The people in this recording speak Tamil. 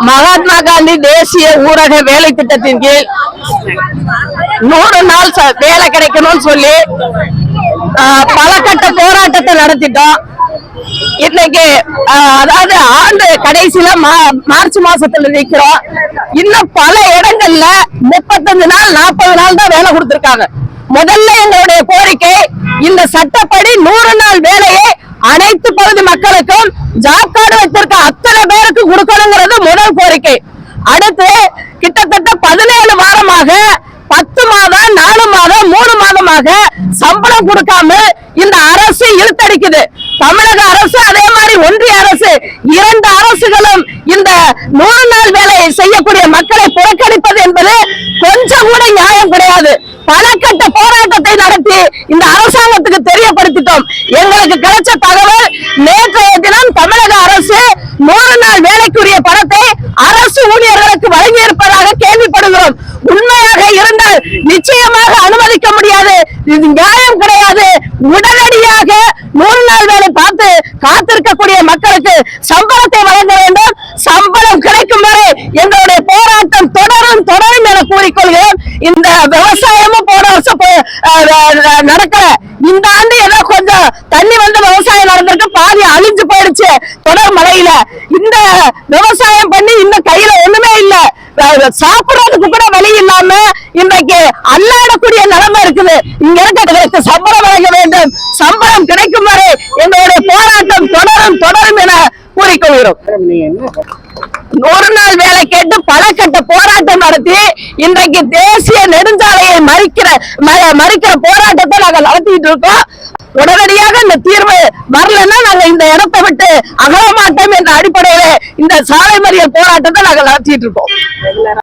மகாத்மா காந்தி தேசிய ஊரக வேலை திட்டத்தின் கீழ் நூறு நாள் வேலை கிடைக்கணும்னு சொல்லி பல கட்ட போராட்டத்தை நடத்திட்டோம். இன்னைக்கு அதாவது ஆண்டு கடைசியில மா- மார்ச் மாசத்துல நிக்கிறோம். இன்னும் பல இடங்கள்ல முப்பத்தஞ்சு நாள் நாற்பது நாள் தான் வேலை கொடுத்திருக்காங்க. முதல்ல எங்களுடைய கோரிக்கை இந்த சட்டப்படி நூறு நாள் வேலையை அனைத்து பகுதி மக்களுக்கும் ஜாப் அடுத்து கிட்டத்தட்ட பதினேழு வாரமாக பத்து மாதம் நாலு மாதம் மூணு மாதமாக சம்பளம் கொடுக்காம இந்த அரசு இழுத்தடிக்குது. தமிழக அரசு அதே மாதிரி ஒன்றிய அரசு இரண்டு அரசுகளும் இந்த நூறு நாள் வேலையை செய்யக்கூடிய மக்களை புறக்கணிப்பது என்பது கொஞ்சம் கூட நியாயம் கிடையாது. பல கட்ட போராட்டத்தை நடத்தி இந்த அரசாங்கத்துக்கு தெரியப்படுத்திட்டோம். எங்களுக்கு கிடைச்ச தகவல் நேற்றைய தினம் தமிழக அரசு நூறு நாள் வேலைக்குரிய பணத்தை எங்களுக்கு வழங்கி இருப்பதாக கேள்விப்படுகிறோம். உண்மையாக இருந்தால் நிச்சயமாக அனுமதிக்க முடியாது. இது நியாயம் கிடையாது. உடனடியாக நூறு நாள் வேலை பார்த்து காத்திருக்கக்கூடிய மக்களுக்கு சம்பளத்தை வழங்க வேண்டும். சம்பளம் கிடைக்கும் வரை எங்களுடைய போராட்டம் தொடரும் தொடரும் என கூறிக்கொள்கிறோம். இந்த விவசாயமும் போன வருஷம் நடக்கல. இந்த ஆண்டு ஏதோ கொஞ்சம் தண்ணி வந்து விவசாயம் நடந்திருக்கு. பாதி அழிஞ்சு போயிடுச்சு. தொடர் மழையில. இந்த விவசாயம் பண்ணி இந்த கையில சாப்பிடறதுக்கு கூட வழி இல்லாம இன்றைக்கு அல்லாடக்கூடிய நிலைமை இருக்குது. இங்க இருக்கிறவர்களுக்கு சம்பளம் வழங்க வேண்டும். சம்பளம் கிடைக்கும் வரை எங்களுடைய போராட்டம் தொடரும் தொடரும் என கூறிக்கொள்கிறோம். நூறு நாள் வேலை கேட்டு பல கட்ட போராட்டம் நடத்தி இன்றைக்கு தேசிய நெடுஞ்சாலையை மறிக்கிற ம- மறிக்கிற போராட்டத்தை நாங்கள் நடத்திட்டு இருக்கோம். உடனடியாக இந்த தீர்வு வரலன்னா நாங்க இந்த இடத்தை விட்டு அகலமா சாலை மறியல் போராட்டத்தை நாங்கள் நடத்திட்டு இருக்கோம்.